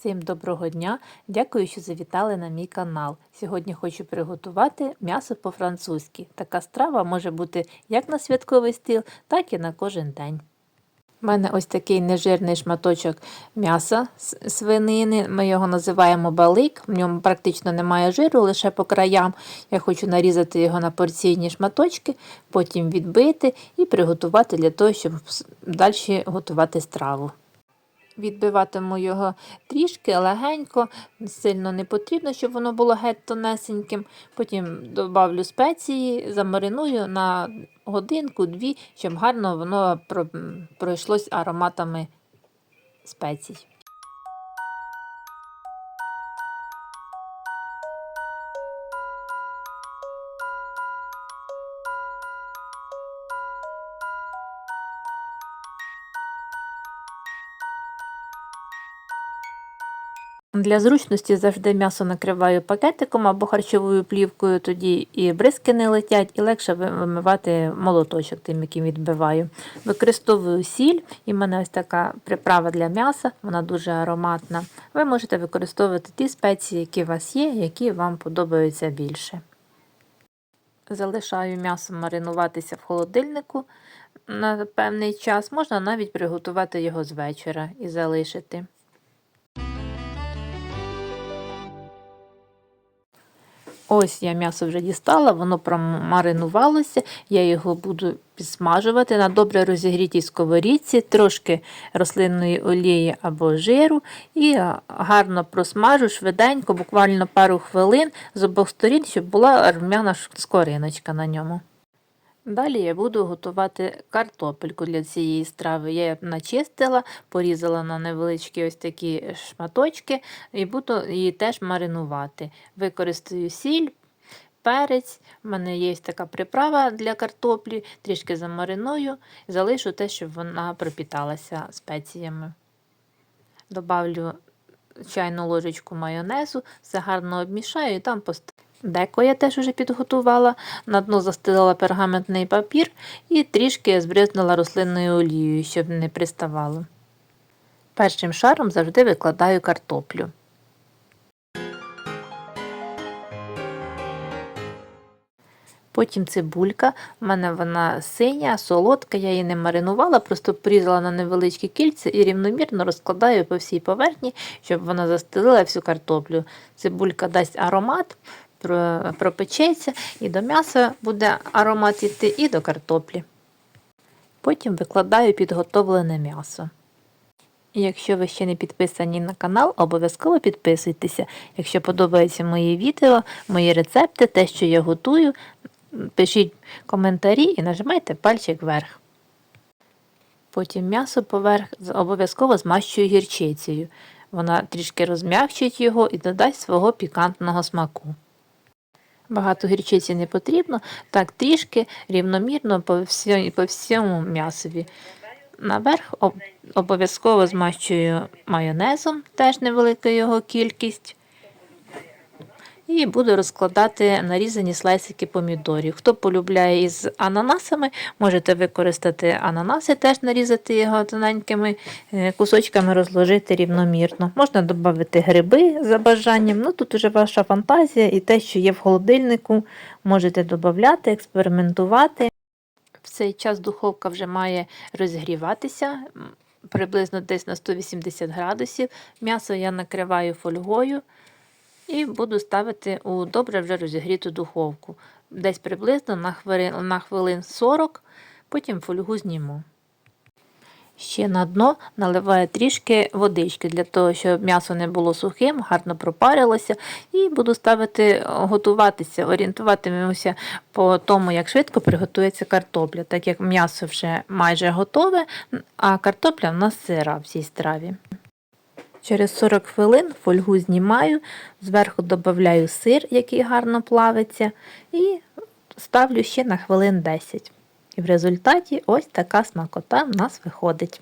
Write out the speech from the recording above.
Всім доброго дня! Дякую, що завітали на мій канал. Сьогодні хочу приготувати м'ясо по-французьки. Така страва може бути як на святковий стіл, так і на кожен день. У мене ось такий нежирний шматочок м'яса свинини. Ми його називаємо балик. В ньому практично немає жиру, лише по краям. Я хочу нарізати його на порційні шматочки, потім відбити і приготувати для того, щоб далі готувати страву. Відбиватиму його трішки легенько, сильно не потрібно, щоб воно було геть тонесеньким. Потім додавлю спеції, замариную на годинку-дві, щоб гарно воно пройшлось ароматами спецій. Для зручності завжди м'ясо накриваю пакетиком або харчовою плівкою, тоді і бризки не летять, і легше вимивати молоточок, тим, яким відбиваю. Використовую сіль, і в мене ось така приправа для м'яса, вона дуже ароматна. Ви можете використовувати ті спеції, які у вас є, які вам подобаються більше. Залишаю м'ясо маринуватися в холодильнику на певний час, можна навіть приготувати його з вечора і залишити. Ось я м'ясо вже дістала, воно промаринувалося, я його буду підсмажувати на добре розігрітій сковорідці, трошки рослинної олії або жиру, і гарно просмажу швиденько, буквально пару хвилин з обох сторін, щоб була рум'яна скориночка на ньому. Далі я буду готувати картопельку для цієї страви. Я її начистила, порізала на невеличкі ось такі шматочки і буду її теж маринувати. Використаю сіль, перець, У мене є така приправа для картоплі, трішки замариную залишу те, щоб вона пропіталася спеціями. Добавлю чайну ложечку майонезу, все гарно обмішаю і там поставлю. Деко я теж вже підготувала, на дно застелила пергаментний папір і трішки збризнула рослинною олією, щоб не приставало. Першим шаром завжди викладаю картоплю. Потім цибулька, У мене вона синя, солодка, я її не маринувала, просто порізала на невеличкі кільця і рівномірно розкладаю по всій поверхні, щоб вона застелила всю картоплю. Цибулька дасть аромат, пропечеться, і до м'яса буде аромат йти, і до картоплі. Потім викладаю підготовлене м'ясо. Якщо ви ще не підписані на канал, обов'язково підписуйтеся. Якщо подобаються мої відео, мої рецепти, те, що я готую, пишіть коментарі і нажимайте пальчик вверх. Потім м'ясо поверх обов'язково змащую гірчицею. Вона трішки розм'якчить його і додасть свого пікантного смаку. Багато гірчиці не потрібно, так трішки рівномірно по всьому, по всьому м'ясові. Наверх обов'язково змащую майонезом, теж невелика його кількість. І буду розкладати нарізані слайсики помідорів. Хто полюбляє із ананасами, можете використати ананаси, теж нарізати його тоненькими е, кусочками, розложити рівномірно. Можна додати гриби за бажанням. ну Тут вже ваша фантазія і те, що є в холодильнику, можете додати, експериментувати. В цей час духовка вже має розгріватися. Приблизно десь на 180 градусів. М'ясо я накриваю фольгою. І буду ставити у добре вже розігріту духовку. Десь приблизно на хвилин, на хвилин 40, потім фольгу зніму. Ще на дно наливаю трішки водички, для того, щоб м'ясо не було сухим, гарно пропарилося. І буду ставити, готуватися, орієнтуватимемося по тому, як швидко приготується картопля, так як м'ясо вже майже готове, а картопля в нас сира в цій страві. Через 40 хвилин фольгу знімаю, зверху додаю сир, який гарно плавиться, і ставлю ще на хвилин 10. І в результаті ось така смакота в нас виходить.